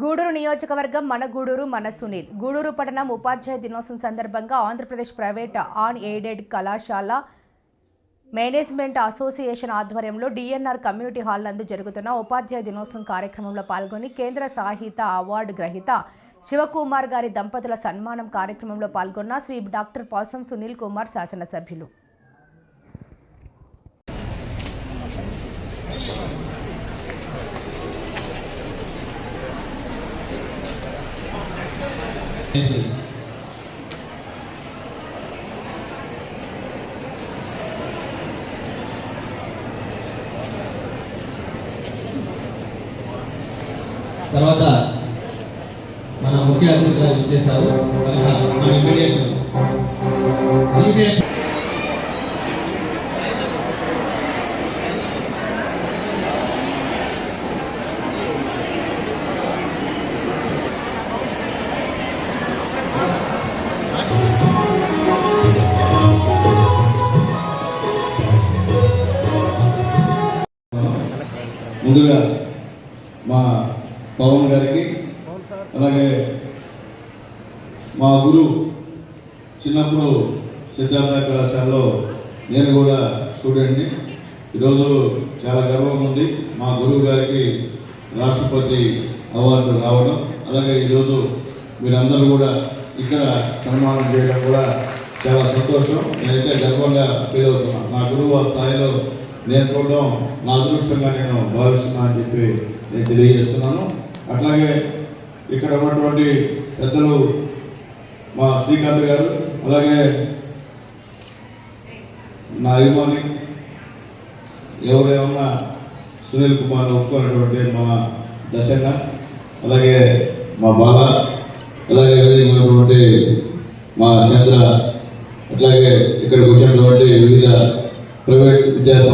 గూడూరు నియోజకవర్గం మన గూడూరు మన సునీల్. గూడూరు పట్టణం ఉపాధ్యాయ దినోత్సవం సందర్భంగా ఆంధ్రప్రదేశ్ ప్రైవేట్ ఆన్ ఎయిడెడ్ కళాశాల మేనేజ్మెంట్ అసోసియేషన్ ఆధ్వర్యంలో డిఎన్ఆర్ కమ్యూనిటీ హాల్ నందు జరుగుతున్న ఉపాధ్యాయ దినోత్సవం కార్యక్రమంలో పాల్గొని కేంద్ర సాహిత్య అవార్డు గ్రహీత శివకుమార్ గారి దంపతుల సన్మానం కార్యక్రమంలో పాల్గొన్న శ్రీ డాక్టర్ పాసం సునీల్ కుమార్ శాసనసభ్యులు. చేసి. తర్వాత మన ముఖ్య అతిథిగా ఇచ్చేసారు కనుక మన ఇమీడియట్ ముందుగా మా పవన్ గారికి అలాగే మా గురు చిన్నప్పుడు సిద్ధార్థ కళాశాలలో నేను కూడా స్టూడెంట్ని. ఈరోజు చాలా గర్వం ఉంది మా గురువు గారికి రాష్ట్రపతి అవార్డు రావడం. అలాగే ఈరోజు మీరందరూ కూడా ఇక్కడ సన్మానం చేయడం కూడా చాలా సంతోషం. నేనైతే గర్వంగా ఫీల్ అవుతున్నాను. నా గురువు ఆ స్థాయిలో నేను చూడడం నా అదృష్టంగా నేను భావిస్తున్నా అని చెప్పి నేను తెలియజేస్తున్నాను. అట్లాగే ఇక్కడ ఉన్నటువంటి పెద్దలు మా శ్రీకాంత్ గారు అలాగే నా అభిమాని ఎవరేమన్నా సునీల్ కుమార్ ఒప్పుకున్నటువంటి మా దశన్న అలాగే మా బాల అలాగే ఉన్నటువంటి మా చంద్ర అట్లాగే ఇక్కడికి వచ్చినటువంటి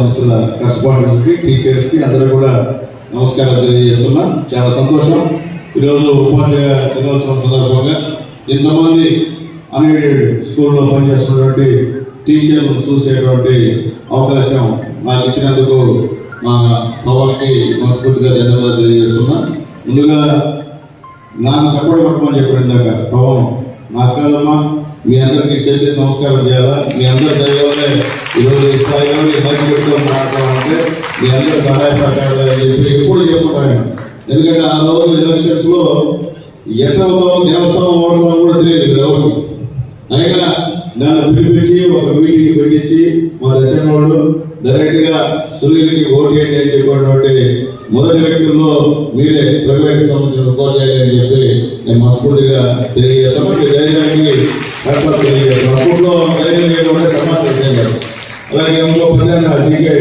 సంస్థల కరెస్పాండెంట్స్కి టీచర్స్కి అందరూ కూడా నమస్కారం తెలియజేస్తున్నాం. చాలా సంతోషం. ఈరోజు ఉపాధ్యాయ దినోత్సవం సందర్భంగా ఇంతమంది అన్ఎయిడెడ్ స్కూల్లో పనిచేస్తున్నటువంటి టీచర్లు చూసేటువంటి అవకాశం నాకు ఇచ్చినందుకు మా పవన్కి మనస్ఫూర్తిగా ధన్యవాదాలు తెలియజేస్తున్నా. ముందుగా నాకు చెప్పడం పట్టుకొని చెప్పాడు ఇందాక. పవన్ నాకు కాదమ్మా. మీ అందరికీ చెప్పి నమస్కారం చేయాలా? మీ అందరి దయవల్లే ఈరోజు ఈ స్థాయిలో ఈ మంచి పెట్టుకొని మాట్లాడాలంటే మీ అందరి సహాయ అని చెప్పి ఎప్పుడు చెప్పుతాను ఎందుకంటే ఆ రోజు ఎలక్షన్స్లో ఎట్లా దేవస్థానం ఓడతాం కూడా తెలియదు ఎవరికి. అయినా నన్ను పిలిపించి ఒక మీటింగ్ పెట్టించి మా దర్శన వాళ్ళు డైరెక్ట్గా సునీల్కి ఓటు అని చెప్పినటువంటి మొదటి వ్యక్తుల్లో మీరే ప్రైవేట్ సంబంధించిన ఉపాధ్యాయులు అని చెప్పి నేను మనస్ఫూర్తిగా తెలియజేస్తాను. ధైర్యానికి హర్షాలు తెలియజేస్తాను అప్పట్లో ధైర్యం చేయడం సమాధానం చేశారు అలాగే ఇంకో ప్రధాన జీకే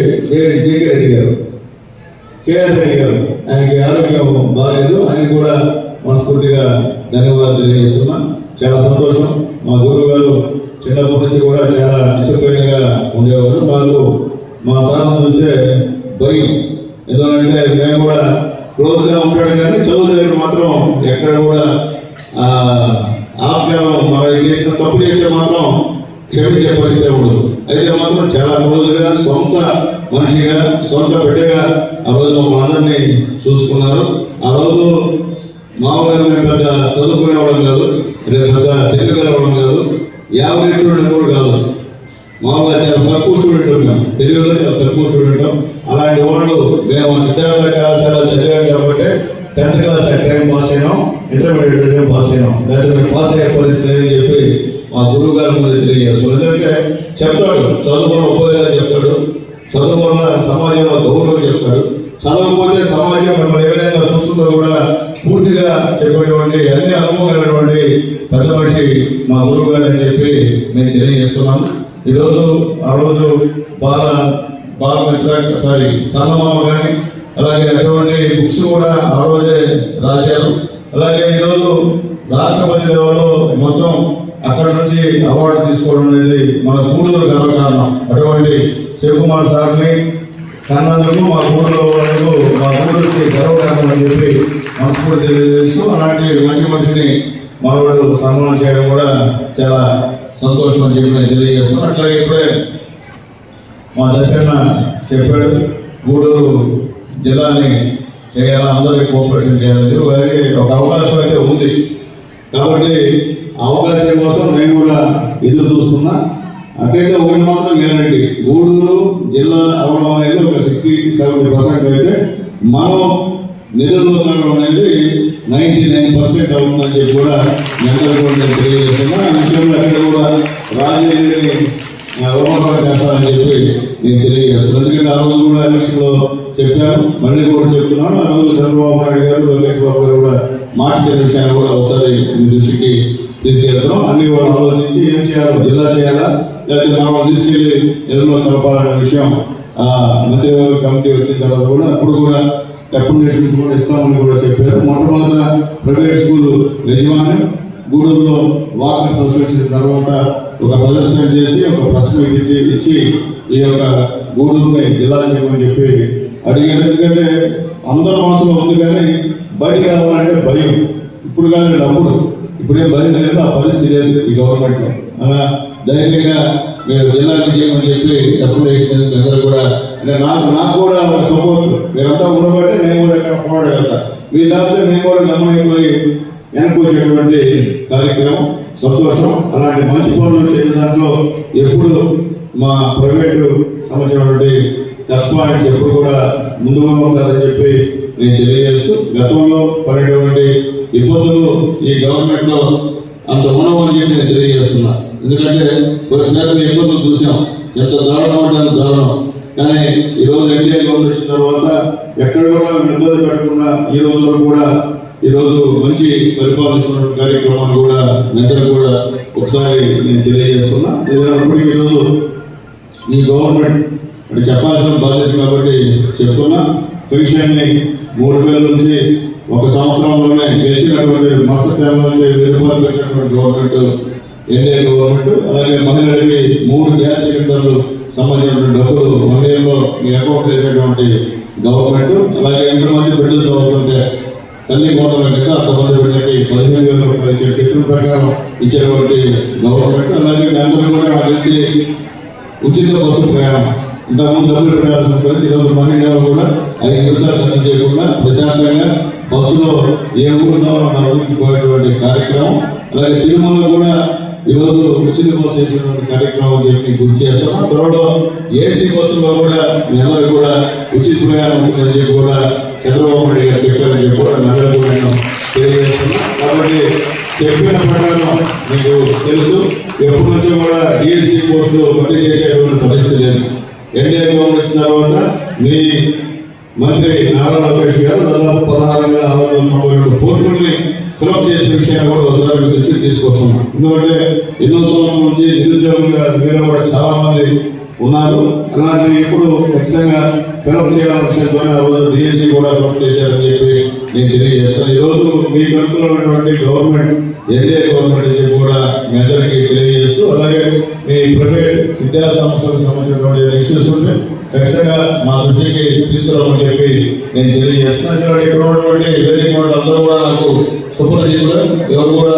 జీకే రెడ్డి గారు కేఆర్ రెడ్డి గారు ఆయనకి ఆరోగ్యం బాగాలేదు ఆయన కూడా మనస్ఫూర్తిగా ధన్యవాదాలు తెలియజేస్తున్నా చాలా సంతోషం మా గురువు గారు చిన్నప్పటి నుంచి కూడా చాలా డిసిప్లిన్గా ఉండేవారు మాకు మా సాధన చూస్తే భయం ఎందుకంటే మేము కూడా క్లోజ్గా ఉంటాడు కానీ చదువు దగ్గర మాత్రం ఎక్కడ కూడా ఆస్కారం మనం చేసిన తప్పు చేస్తే మాత్రం క్షమించే పరిస్థితి ఉండదు. అయితే మాత్రం చాలా రోజుగా సొంత మనిషిగా సొంత బిడ్డగా ఆ రోజు మనందరినీ చూసుకున్నారు. ఆ రోజు మామూలుగా మేము పెద్ద చదువుకునేవాళ్ళం కాదు లేదా పెద్ద తెలియగలవడం కాదు యాభై స్టూడెంట్ కూడా కాదు. మామూలుగా చాలా తక్కువ స్టూడెంట్ ఉన్నాం. తెలుగులో చాలా తక్కువ స్టూడెంట్ అలాంటి వాళ్ళు మేము సిద్ధార్థ కళాశాల చదివాం కాబట్టి టెన్త్ క్లాస్ టైం పాస్ అయినాం. ఇంటర్మీడియట్ పాస్ అయినాం లేదా పాస్ అయ్యే పరిస్థితి చెప్పి మా గురువు గారు ముందు తెలియజేస్తాం ఎందుకంటే చెప్తాడు చదువుకున్న ఉపయోగాలు చెప్తాడు చదువుకున్న సమాజంలో గౌరవం చెప్తాడు. చదవకపోతే సమాజం మిమ్మల్ని ఏ విధంగా చూస్తుందో కూడా పూర్తిగా చెప్పేటువంటి అన్ని అనుభవమైనటువంటి పెద్ద మనిషి మా గురువు గారు అని చెప్పి నేను తెలియజేస్తున్నాను. ఈరోజు ఆ రోజు బాల బాల మిత్ర సారీ చందమామ కానీ అలాగే అటువంటి బుక్స్ కూడా ఆ రోజే రాశారు. అలాగే ఈరోజు రాష్ట్రపతి లెవెల్లో మొత్తం అక్కడ నుంచి అవార్డు తీసుకోవడం అనేది మన గూడూరు గర్వకారణం అటువంటి శివకుమార్ సార్ని కన్నందుకు మా గూడూరులో వాళ్ళకు మా గూడూరుకి గర్వకారణం అని చెప్పి మనస్ఫూర్తి తెలియజేస్తూ అలాంటి మంచి మనిషిని మనవాళ్ళు సన్మానం చేయడం కూడా చాలా సంతోషం అని చెప్పి తెలియజేస్తున్నాను. అట్లాగే ఇప్పుడే మా దశన్న చెప్పాడు గూడూరు జిల్లాని చేయాలా? అందరికీ కోఆపరేషన్ చేయాలని అలాగే ఒక అవకాశం అయితే ఉంది. కాబట్టి అవకాశం కోసం నేను కూడా ఎదురు చూస్తున్నా. అట్లయితే ఒకటి మాత్రం గ్యారంటీ గూడూరు జిల్లా అవడం అనేది ఒక సిక్స్టీ సెవెంటీ పర్సెంట్ అయితే మనం నిధులు అనేది నైంటీ నైన్ పర్సెంట్ అవుతుందని చెప్పి కూడా నేను తెలియజేస్తున్నా. ఆ విషయంలో అక్కడ కూడా రాజకీయాన్ని అవగాహన చేస్తానని చెప్పి నేను తెలియజేస్తున్నాను ఎందుకంటే ఆ రోజు కూడా ఎలక్షన్లో మళ్ళీ కూడా చెప్తున్నాను. ఆ రోజు చంద్రబాబు నాయుడు గారు లోకేష్ బాబు గారు కూడా మాట విషయాన్ని కూడా ఒకసారి మీ దృష్టికి తీసుకెళ్తాం అన్ని కూడా ఆలోచించి ఏం చేయాలో జిల్లా చేయాలా లేకపోతే మనం తీసుకెళ్ళి నెలలో కలపాలనే విషయం మంత్రివర్గ కమిటీ వచ్చిన తర్వాత కూడా అప్పుడు కూడా రికమెండేషన్స్ కూడా ఇస్తామని కూడా చెప్పారు. మొట్టమొదట ప్రైవేట్ స్కూల్ యజమాని గూడూరులో వాకర్స్ అసోసియేషన్ తర్వాత ఒక ప్రదర్శన చేసి ఒక ప్రెస్ మీట్ ఇచ్చి ఈ యొక్క గూడూరుని జిల్లా చేయమని చెప్పి అడిగారు ఎందుకంటే అందరి మనసులో ఉంది కానీ బడి కావాలంటే భయం. ఇప్పుడు కానీ డబ్బులు. ఇప్పుడే భయం లేదు ఆ పరిస్థితి లేదు ఈ గవర్నమెంట్లో అలా ధైర్యంగా మీరు జిల్లాని చేయమని చెప్పి రికమెండేషన్ అందరూ కూడా అంటే నాకు నాకు కూడా సపోర్ట్. మీరంతా ఉండబట్టి నేను కూడా ఇక్కడ పోరాడగలుగుతా. మీ దాంట్లో నేను కూడా గమనైపోయి వెనకొచ్చేటువంటి కార్యక్రమం సంతోషం అలాంటి మంచి పనులు చేసే దాంట్లో ఎప్పుడు మా ప్రైవేటు టచ్ ఎప్పుడు కూడా ముందుగా ఉండాలని చెప్పి నేను తెలియజేస్తూ గతంలో పడేటువంటి ఇబ్బందులు ఈ గవర్నమెంట్లో అంత ఉండవని చెప్పి నేను తెలియజేస్తున్నా. ఎందుకంటే కొన్నిసార్లు ఇబ్బందులు చూసాం. ఎంత దారుణం అంటే అంత దారుణం. కానీ ఈ రోజు ఎన్టీఆర్ గవర్నమెంట్ వచ్చిన తర్వాత ఎక్కడ కూడా ఇబ్బంది పెట్టకుండా ఈ రోజు కూడా ఈ రోజు మంచి పరిపాలిస్తున్న కార్యక్రమాన్ని కూడా నిద్ర కూడా ఒకసారి నేను తెలియజేస్తున్నా. ఏదైనప్పటికీ ఈరోజు ఈ గవర్నమెంట్ అంటే చెప్పాల్సిన బాధ్యత కాబట్టి చెప్తున్నా. పెన్షన్ని మూడు వేల నుంచి ఒక సంవత్సరంలోనే గెలిచినటువంటి మత్స్య నుంచి వెయ్యి రూపాయలు పెట్టినటువంటి గవర్నమెంట్ ఎన్డీఏ గవర్నమెంట్ అలాగే మహిళలకి మూడు గ్యాస్ సిలిండర్లు సంబంధించిన డబ్బులు వన్ ఇయర్లో మీ అకౌంట్ వేసేటువంటి గవర్నమెంట్ అలాగే ఎంతమంది బిడ్డలు చదువుతుంటే తల్లి కోటల లెక్క అంతమంది బిడ్డకి పదిహేను వేల రూపాయలు ఇచ్చే చెప్పిన ప్రకారం ఇచ్చేటువంటి గవర్నమెంట్ అలాగే మీ అందరూ కూడా నాకు తెలిసి ఉచిత బస్సు ప్రయాణం ఇంతకుముందు డబ్బులు పెట్టాల్సిన కలిసి ఈరోజు మహిళలు కూడా ఐదు నిమిషాలు ఖర్చు చేయకుండా ప్రశాంతంగా బస్సులో ఏ ఊరిలో ఉన్న ఊరికి పోయేటువంటి కార్యక్రమం. అలాగే తిరుమలలో కూడా ఈరోజు ఉచిత బస్సు వేసినటువంటి కార్యక్రమం చెప్పి గుర్తు చేస్తున్నాం. త్వరలో ఏసీ బస్సులో కూడా మీ కూడా ఉచిత ప్రయాణం ఉంటుందని చెప్పి కూడా చంద్రబాబు నాయుడు గారు చెప్పారని చెప్పి కూడా మీ కూడా నేను తెలియజేస్తున్నాం కాబట్టి చెప్పిన ప్రకారం మీకు తెలుసు ఎప్పటి నుంచో కూడా డిఎస్సీ పోస్టులు భర్తీ చేసేటువంటి పరిస్థితి లేదు. ఎన్డీఏ గవర్నమెంట్ వచ్చిన తర్వాత మీ మంత్రి నారా లోకేష్ గారు దాదాపు పదహారు వేల ఆరు వందల నలభై రెండు పోస్టుల్ని ఫిలప్ చేసిన విషయాన్ని కూడా ఒకసారి మీకు దృష్టికి తీసుకొస్తున్నాం. ఎందుకంటే ఎన్నో సంవత్సరాల నుంచి నిరుద్యోగులుగా మీరు కూడా చాలా మంది ఉన్నారు. అలాంటి ఇప్పుడు ఖచ్చితంగా ఫిలప్ చేయాలన్న విషయంతోనే ఆ రోజు డిఎస్సి కూడా ఫిలప్ చేశారని చెప్పి నేను తెలియజేస్తాను. ఈరోజు మీ కనుకలో ఉన్నటువంటి గవర్నమెంట్ ఎన్డీఏ గవర్నమెంట్ కూడా మీ అందరికీ తెలియజేస్తూ అలాగే మీ ప్రైవేట్ విద్యా సంస్థలకు సంబంధించినటువంటి ఇష్యూస్ ఉంటే ఖచ్చితంగా మా దృష్టికి తీసుకురామని చెప్పి నేను తెలియజేస్తున్నాను ఇక్కడ ఉన్నటువంటి వేదిక అందరూ కూడా నాకు సుపరిచితులు ఎవరు కూడా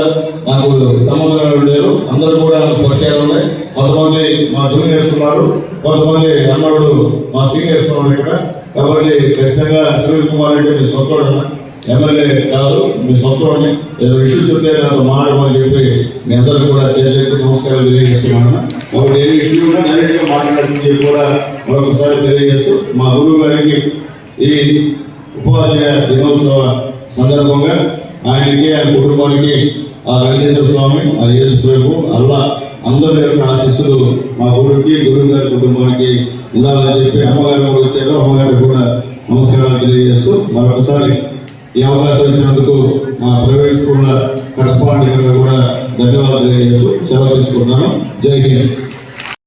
నాకు సంబంధం లేరు. అందరూ కూడా నాకు పరిచయాలు ఉన్నాయి. కొంతమంది మా జూనియర్స్ ఉన్నారు కొంతమంది అన్నవాడు మా సీనియర్స్ ఉన్నారు ఇక్కడ. కాబట్టి ఖచ్చితంగా సునీల్ కుమార్ రెడ్డి మీ సొంతోడు ఎమ్మెల్యే కాదు మీ సొంతోడిని ఏదో ఇష్యూస్ ఉంటే దాంట్లో మాట్లాడమని చెప్పి మీ అందరూ కూడా చేతులెత్తి నమస్కారాలు తెలియజేస్తున్నాను. ఒకటి ఏ ఇష్యూ కూడా డైరెక్ట్ మాట్లాడాలని చెప్పి కూడా మరొకసారి తెలియజేస్తూ మా గురువు గారికి ఈ ఉపాధ్యాయ దినోత్సవ సందర్భంగా ఆయనకి ఆయన కుటుంబానికి ఆ వెంకటేశ్వర స్వామి ఆ యేసు ప్రభు అల్లా అందరి యొక్క ఆశీస్సులు మా గురువుకి గురువు గారి కుటుంబానికి ఉండాలని చెప్పి అమ్మగారు కూడా వచ్చారు. అమ్మగారికి కూడా నమస్కారాలు తెలియజేస్తూ మరొకసారి ఈ అవకాశం ఇచ్చినందుకు మా ప్రైవేట్ స్కూళ్ళ కరస్పాండెంట్ కూడా ధన్యవాదాలు తెలియజేస్తూ సెలవు తీసుకుంటున్నాను. జై హింద్.